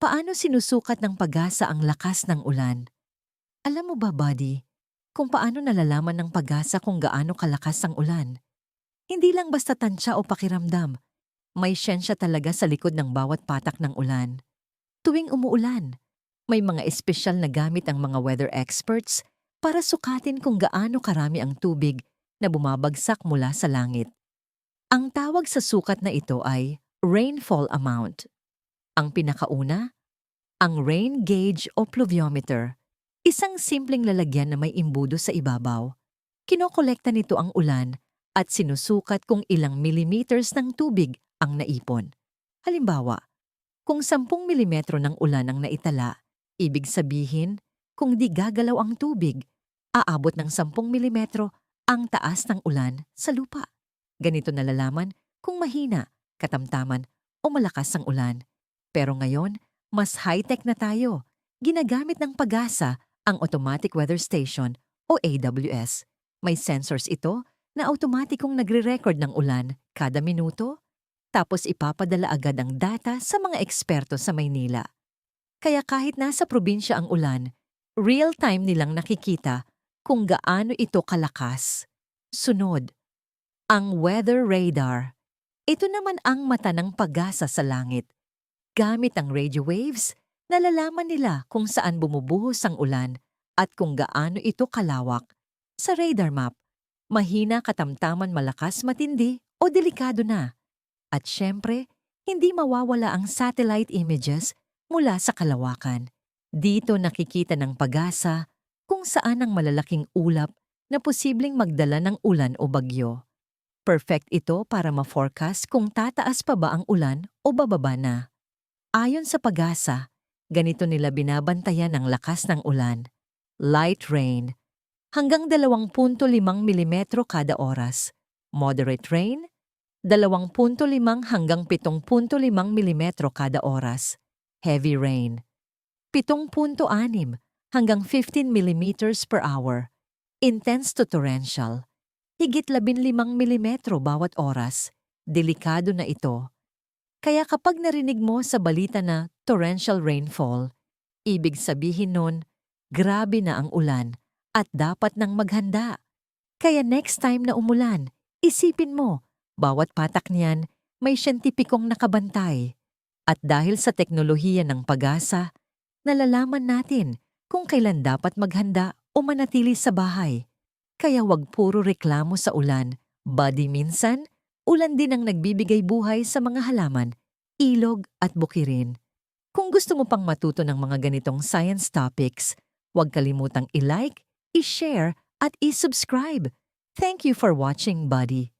Paano sinusukat ng pag-asa ang lakas ng ulan? Alam mo ba, buddy, kung paano nalalaman ng pag-asa kung gaano kalakas ang ulan? Hindi lang basta tansya o pakiramdam. May siyensya talaga sa likod ng bawat patak ng ulan. Tuwing umuulan, may mga espesyal na gamit ang mga weather experts para sukatin kung gaano karami ang tubig na bumabagsak mula sa langit. Ang tawag sa sukat na ito ay rainfall amount. Ang pinakauna, ang rain gauge o pluviometer, isang simpleng lalagyan na may imbudo sa ibabaw. Kinokolekta nito ang ulan at sinusukat kung ilang millimeters ng tubig ang naipon. Halimbawa, kung 10 milimetro ng ulan ang naitala, ibig sabihin, kung di gagalaw ang tubig, aabot ng 10 milimetro ang taas ng ulan sa lupa. Ganito nalalaman kung mahina, katamtaman o malakas ang ulan. Pero ngayon, mas high-tech na tayo. Ginagamit ng pag-asa ang Automatic Weather Station o AWS. May sensors ito na automatikong nagre-record ng ulan kada minuto, tapos ipapadala agad ang data sa mga eksperto sa Maynila. Kaya kahit nasa probinsya ang ulan, real-time nilang nakikita kung gaano ito kalakas. Sunod, ang weather radar. Ito naman ang mata ng pag-asa sa langit. Gamit ang radio waves, nalalaman nila kung saan bumubuhos ang ulan at kung gaano ito kalawak. Sa radar map, mahina katamtaman malakas matindi o delikado na. At syempre, hindi mawawala ang satellite images mula sa kalawakan. Dito nakikita ng pag-asa kung saan ang malalaking ulap na posibleng magdala ng ulan o bagyo. Perfect ito para ma-forecast kung tataas pa ba ang ulan o bababa na. Ayon sa pag-asa, ganito nila binabantayan ang lakas ng ulan. Light rain, hanggang 2.5 mm kada oras. Moderate rain, 2.5 hanggang 7.5 mm kada oras. Heavy rain, 7.6 hanggang 15 mm per hour. Intense to torrential, higit 15 mm bawat oras. Delikado na ito. Kaya kapag narinig mo sa balita na torrential rainfall, ibig sabihin nun, grabe na ang ulan at dapat nang maghanda. Kaya next time na umulan, isipin mo, bawat patak niyan may siyentipikong nakabantay. At dahil sa teknolohiya ng pag-asa, nalalaman natin kung kailan dapat maghanda o manatili sa bahay. Kaya wag puro reklamo sa ulan, body minsan, ulan din ang nagbibigay buhay sa mga halaman, ilog at bukirin. Kung gusto mo pang matuto ng mga ganitong science topics, huwag kalimutang i-like, i-share at i-subscribe. Thank you for watching, buddy.